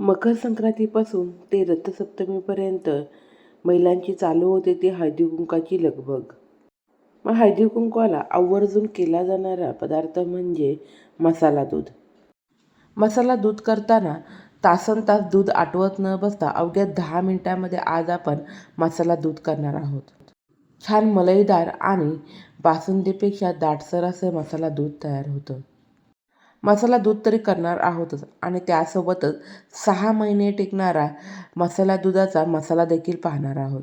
मकर संक्रांतीपासून ते रथसप्तमीपर्यंत महिलांची चालू होते ती हळदी कुंकाची लगबग. मग हळदी कुंकवाला आवर्जून केला जाणारा पदार्थ म्हणजे मसाला दूध. मसाला दूध करताना तासन तास दूध आटवत न बसता अवघ्या दहा मिनिटांमध्ये आज आपण मसाला दूध करणार आहोत. छान मलईदार आणि बासुंदीपेक्षा दाटसर असं मसाला दूध तयार होतं. मसाला दूध तरी करणार आहोतच आणि त्यासोबतच सहा महिने टिकणारा मसाला दुधाचा मसाला देखील पाहणार आहोत.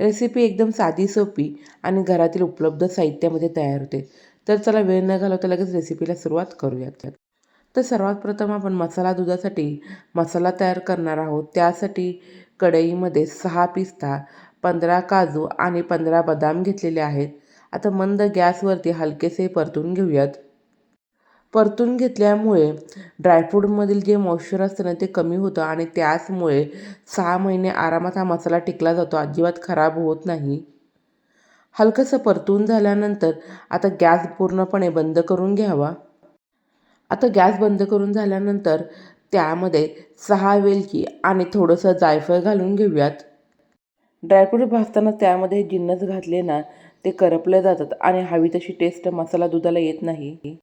रेसिपी एकदम साधी सोपी आणि घरातील उपलब्ध साहित्यामध्ये तयार होते. तर चला वेळ न घालवता लगेच रेसिपीला सुरुवात करूयात. तर सर्वात प्रथम आपण मसाला दुधासाठी मसाला तयार करणार आहोत. त्यासाठी कढईमध्ये सहा पिस्ता पंधरा काजू आणि पंधरा बदाम घेतलेले आहेत. आता मंद गॅसवरती हलकेसे परतून घेऊयात. परतून घेतल्यामुळे ड्रायफ्रूटमधील जे मॉइश्चर असतं ना ते कमी होतं आणि त्याचमुळे सहा महिने आरामात हा मसाला टिकला जातो. अजिबात खराब होत नाही. हलकंसं परतून झाल्यानंतर आता गॅस पूर्णपणे बंद करून घ्यावा. आता गॅस बंद करून झाल्यानंतर त्यामध्ये सहा वेलची आणि थोडंसं जायफळ घालून घेऊयात. ड्रायफ्रूट भाजताना त्यामध्ये जिन्नस घातले ना ते करपले जातात आणि हवी तशी टेस्ट मसाला दुधाला येत नाही.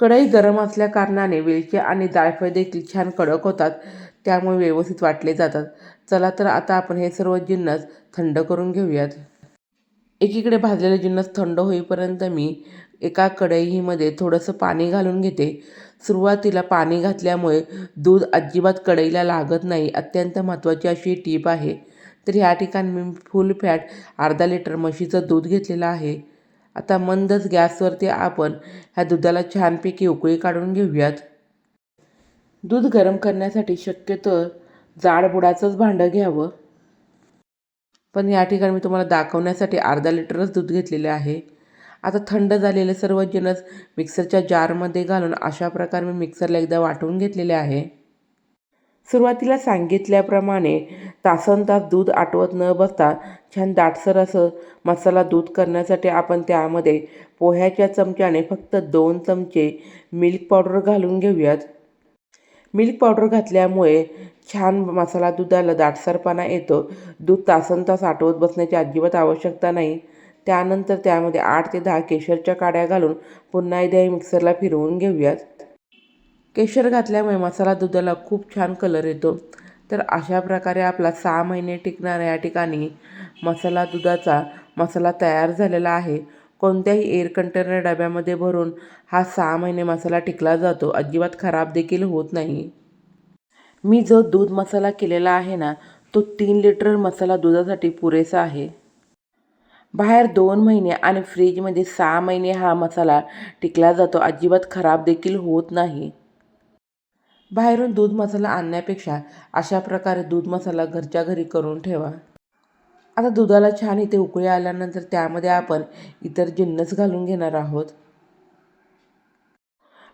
कढई गरम असल्या कारणाने वेलची आणि जायफळ देखील छान कडक होतात त्यामुळे व्यवस्थित वाटले जातात. चला तर आता आपण हे सर्व जिन्नस थंड करून घेऊयात. एकीकडे भाजलेले जिन्नस थंड होईपर्यंत मी एका कढईमध्ये थोडंसं पाणी घालून घेते. सुरुवातीला पाणी घातल्यामुळे दूध अजिबात कढईला लागत नाही अत्यंत महत्त्वाची अशी टीप आहे. तर ह्या ठिकाणी मी फुल फॅट अर्धा लिटर म्हशीचं दूध घेतलेलं आहे. आता मंदच गॅसवरती आपण ह्या दुधाला छानपैकी उकळी काढून घेऊयात. दूध गरम करण्यासाठी शक्यतो जाडबुडाचंच भांडं घ्यावं. पण या ठिकाणी मी तुम्हाला दाखवण्यासाठी अर्धा लिटरच दूध घेतलेले आहे. आता थंड झालेले सर्व जिनस मिक्सरच्या जारमध्ये घालून अशा प्रकारे मी मिक्सरला एकदा वाटून घेतलेले आहे. सुरुवातीला सांगितल्याप्रमाणे तासन तास दूध आटवत न बसता छान दाटसर असं मसाला दूध करण्यासाठी आपण त्यामध्ये पोह्याच्या चमच्याने फक्त दोन चमचे मिल्क पावडर घालून घेऊयात. मिल्क पावडर घातल्यामुळे छान मसाला दुधाला दाटसरपणा येतो. दूध तासन तास आटवत बसण्याची अजिबात आवश्यकता नाही. त्यानंतर त्यामध्ये आठ ते दहा केशरच्या काड्या घालून पुन्हा एकदा मिक्सरला फिरवून घेऊयात. केशर घातल्यामुळे मसाला दुधाला खूप छान कलर येतो. तर अशा प्रकारे आपला सहा महिने टिकणाऱ्या या ठिकाणी मसाला दुधाचा मसाला तयार झालेला आहे. कोणत्याही एअर कंटेनर डब्यामध्ये भरून हा सहा महिने मसाला टिकला जातो. अजिबात खराब देखील होत नाही. मी जो दूध मसाला केलेला आहे ना तो तीन लिटर मसाला दुधासाठी पुरेसा आहे. बाहेर दोन महिने आणि फ्रीजमध्ये सहा महिने हा मसाला टिकला जातो. अजिबात खराब देखील होत नाही. बाहेरून दूध मसाला आणण्यापेक्षा अशा प्रकारे दूध मसाला घरच्या घरी करून ठेवा. आता दुधाला छान इथे उकळी आल्यानंतर त्यामध्ये आपण इतर जिन्नस घालून घेणार आहोत.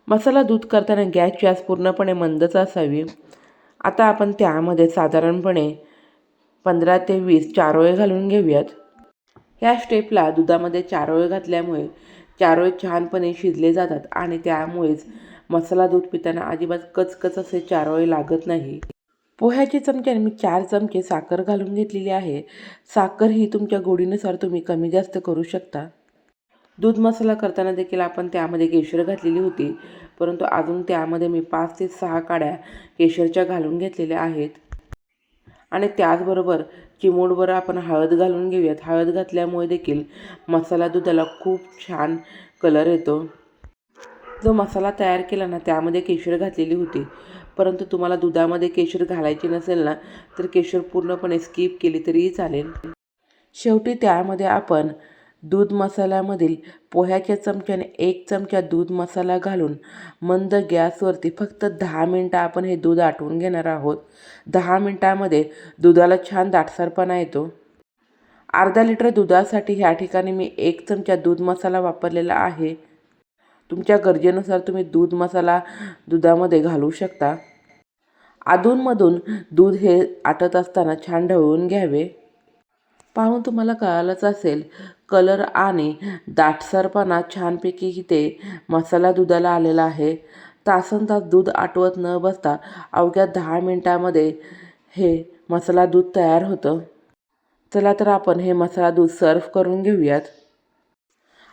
मसाला दूध करताना गॅसची आस पूर्णपणे मंदच असावी. आता आपण त्यामध्ये साधारणपणे पंधरा ते वीस चारोळे घालून घेऊयात. ह्या स्टेपला दुधामध्ये चारोळे घातल्यामुळे चारोळे छानपणे शिजले जातात आणि त्यामुळेच मसाला दूध पिताना अजिबात कचकच असे चारोळे लागत नाही. पोह्याचे चमच्याने मी चार चमचे साखर घालून घेतलेली आहे. साखर ही तुमच्या गोडीनुसार तुम्ही कमी जास्त करू शकता. दूध मसाला करताना देखील आपण त्यामध्ये केशर घातलेली होती. परंतु अजून त्यामध्ये मी पाच ते सहा काड्या केशरच्या घालून घेतलेल्या आहेत. आणि त्याचबरोबर चिमूडवर आपण हळद घालून घेऊयात. हळद घातल्यामुळे देखील मसाला दुधाला खूप छान कलर येतो. जो मसाला तयार केला ना त्यामध्ये केशर घातलेली होती. परंतु तुम्हाला दुधामध्ये केशर घालायची नसेल ना तर केशर पूर्णपणे स्किप केली तरीही चालेल. शेवटी त्यामध्ये आपण दूध मसाल्यामधील पोह्याच्या चमच्याने एक चमचा दूध मसाला घालून मंद गॅसवरती फक्त दहा मिनटं आपण हे दूध आटवून घेणार आहोत. दहा मिनटामध्ये दुधाला छान दाटसरपणा येतो. अर्धा लिटर दुधासाठी ह्या ठिकाणी मी एक चमचा दूध मसाला वापरलेला आहे. तुमच्या गरजेनुसार तुम्ही दूध मसाला दुधामध्ये घालू शकता. अधूनमधून दूध हे आटत असताना छान ढवळून घ्यावे. पाहून तुम्हाला कळालंच असेल कलर आणि दाटसरपणा छानपैकी इथे मसाला दुधाला आलेला आहे. तासन तास दूध आटवत न बसता अवघ्या दहा मिनटामध्ये हे मसाला दूध तयार होतं. चला तर आपण हे मसाला दूध सर्व करून घेऊयात.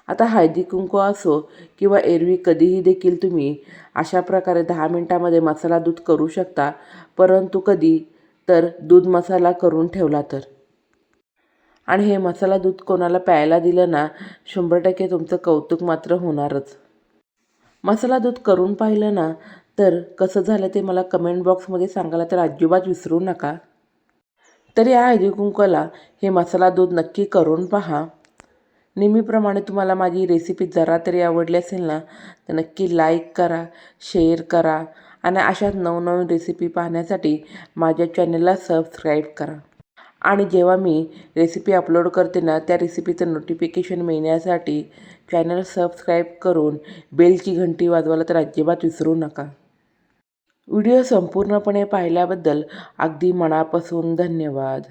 आता हळदी कुंकू असो किंवा एरवी कधीही देखील तुम्ही अशा प्रकारे दहा मिनटामध्ये मसाला दूध करू शकता परंतु कधी तर दूध मसाला करून ठेवला तर. आणि हे मसाला दूध कोणाला प्यायला दिलं ना शंभर टक्के तुमचं कौतुक मात्र होणारच. मसाला दूध करून पाहिलं ना तर कसं झालं ते मला कमेंट बॉक्समध्ये सांगायला तर अजिबात विसरू नका. तर या हळदी कुंकूला हे मसाला दूध नक्की करून पहा. नेहमीप्रमाणे तुम्हाला माझी रेसिपी जरा तरी आवडली असेल ना तर नक्की लाईक करा शेअर करा आणि अशाच नवनवीन रेसिपी पाहण्यासाठी माझ्या चॅनलला सबस्क्राईब करा. आणि जेव्हा मी रेसिपी अपलोड करते ना त्या रेसिपीचं नोटिफिकेशन मिळण्यासाठी चॅनल सबस्क्राईब करून बेलची घंटी वाजवायला तर अजिबात विसरू नका. व्हिडिओ संपूर्णपणे पाहिल्याबद्दल अगदी मनापासून धन्यवाद.